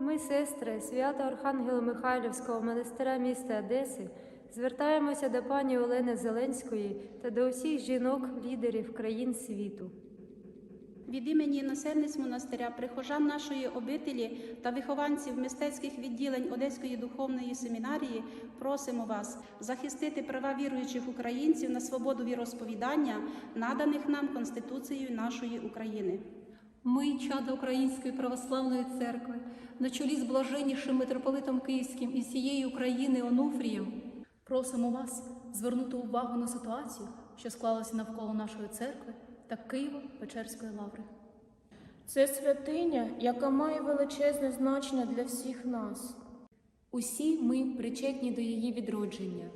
ми, сестри свято Архангела Михайлівського монастиря міста Одеси, звертаємося до пані Олени Зеленської та до усіх жінок-лідерів країн світу. Від імені насельниць монастиря, прихожан нашої обителі та вихованців мистецьких відділень Одеської духовної семінарії просимо вас захистити права віруючих українців на свободу віросповідання, наданих нам Конституцією нашої України. Ми, чада Української православної церкви, на чолі з блаженнішим митрополитом Київським і всієї України Онуфрієм, просимо вас звернути увагу на ситуацію, що склалася навколо нашої церкви та Києво-Печерської лаври. Це святиня, яка має величезне значення для всіх нас. Усі ми причетні до її відродження.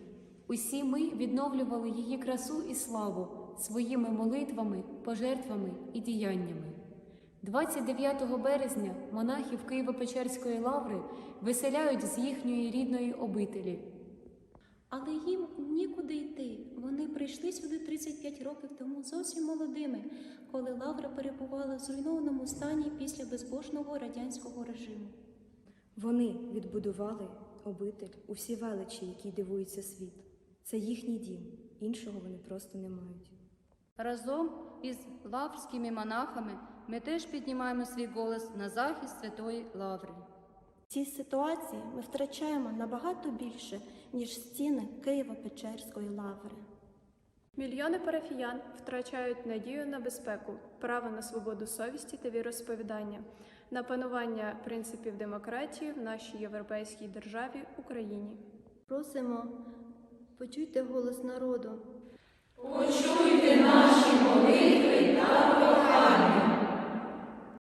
Усі ми відновлювали її красу і славу своїми молитвами, пожертвами і діяннями. 29 березня монахів Києво-Печерської лаври виселяють з їхньої рідної обителі. Але їм нікуди йти. Вони прийшли сюди 35 років тому зовсім молодими, коли лавра перебувала в зруйнованому стані після безбожного радянського режиму. Вони відбудували обитель у всі величі, які дивується світ. Це їхній дім, іншого вони просто не мають. Разом із лаврськими монахами ми теж піднімаємо свій голос на захист Святої Лаври. В цій ситуації ми втрачаємо набагато більше, ніж стіни Києво-Печерської лаври. Мільйони парафіян втрачають надію на безпеку, право на свободу совісті та віросповідання, на панування принципів демократії в нашій європейській державі Україні. Просимо, почуйте голос народу. Почуйте